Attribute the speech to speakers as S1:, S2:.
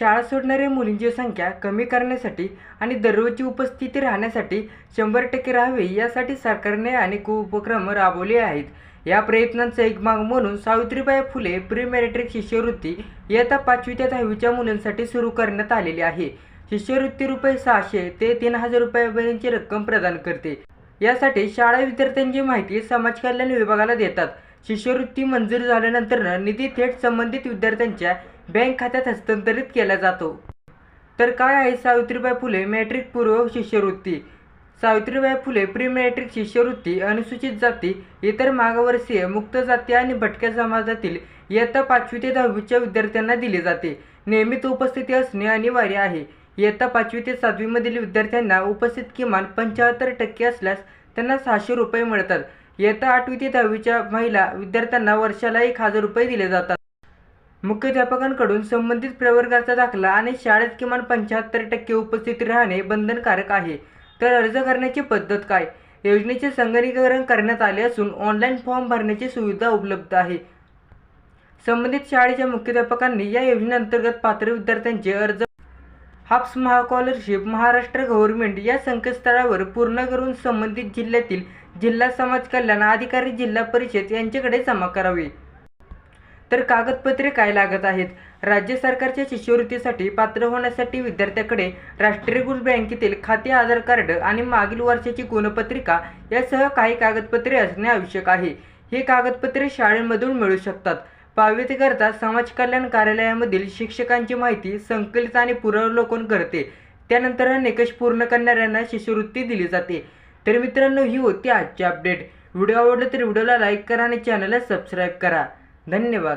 S1: शाळा सोडणाऱ्या मुलींची संख्या कमी करण्यासाठी आणि दररोजची उपस्थिती राहण्यासाठी शंभर टक्के राहावी यासाठी सरकारने अनेक उपक्रम राबवले आहेत. या प्रयत्नांचा एक भाग म्हणून सावित्रीबाई फुले प्री मॅट्रिक शिष्यवृत्ती इयत्ता पाचवी ते दहावीच्या मुलांसाठी सुरू करण्यात आलेली आहे. शिष्यवृत्ती रुपये सहाशे ते तीन हजार रुपयापर्यंतची रक्कम प्रदान करते. यासाठी शाळा विद्यार्थ्यांची माहिती समाज कल्याण विभागाला देतात. शिष्यवृत्ती मंजूर झाल्यानंतर निधी थेट संबंधित विद्यार्थ्यांच्या बँक खात्यात हस्तांतरित केला जातो. तर काय आहे सावित्रीबाई फुले मॅट्रिक पूर्व शिष्यवृत्ती? सावित्रीबाई फुले प्री मॅट्रिक शिष्यवृत्ती अनुसूचित जाती इतर मागावर्गीय मुक्त जाती आणि भटक्या समाजातील इयत्ता पाचवी ते दहावीच्या विद्यार्थ्यांना दिली जाते. नियमित उपस्थिती असणे अनिवार्य आहे. इयत्ता पाचवी ते सातवीमधील विद्यार्थ्यांना उपस्थित किमान पंच्याहत्तर टक्के असल्यास त्यांना सहाशे रुपये मिळतात. इयत्ता आठवी ते दहावीच्या महिला विद्यार्थ्यांना वर्षाला एक हजार रुपये दिले जातात. मुख्याध्यापकांकडून संबंधित प्रवर्गाचा दाखला आणि शाळेत किमान पंच्याहत्तर टक्के उपस्थित राहणे बंधनकारक आहे. तर अर्ज करण्याची पद्धत काय? योजनेचे संगणकीकरण करण्यात आले असून ऑनलाईन फॉर्म भरण्याची सुविधा उपलब्ध आहे. संबंधित शाळेच्या मुख्याध्यापकांनी या योजनेअंतर्गत पात्र विद्यार्थ्यांचे अर्ज हाप्स महास्कॉलरशिप महाराष्ट्र गव्हर्नमेंट या संकेतस्थळावर पूर्ण करून संबंधित जिल्ह्यातील जिल्हा समाज कल्याण अधिकारी जिल्हा परिषद यांच्याकडे जमा करावे. तर कागदपत्रे काय लागत आहेत? राज्य सरकारच्या शिष्यवृत्तीसाठी पात्र होण्यासाठी विद्यार्थ्याकडे राष्ट्रीयकृत बँकेतील खाते आधार कार्ड आणि मागील वर्षाची गुणपत्रिका यासह काही कागदपत्रे असणे आवश्यक आहे. ही कागदपत्रे शाळेमधून मिळू शकतात. पात्रतेकरता समाज कल्याण कार्यालयामधील शिक्षकांची माहिती संकलित आणि पुरावलोकन करते. त्यानंतर हा निकष पूर्ण करणाऱ्यांना शिष्यवृत्ती दिली जाते. तर मित्रांनो ही होती आजची अपडेट. व्हिडिओ आवडला तर व्हिडिओला लाईक करा आणि चॅनलला सबस्क्राईब करा. धन्यवाद.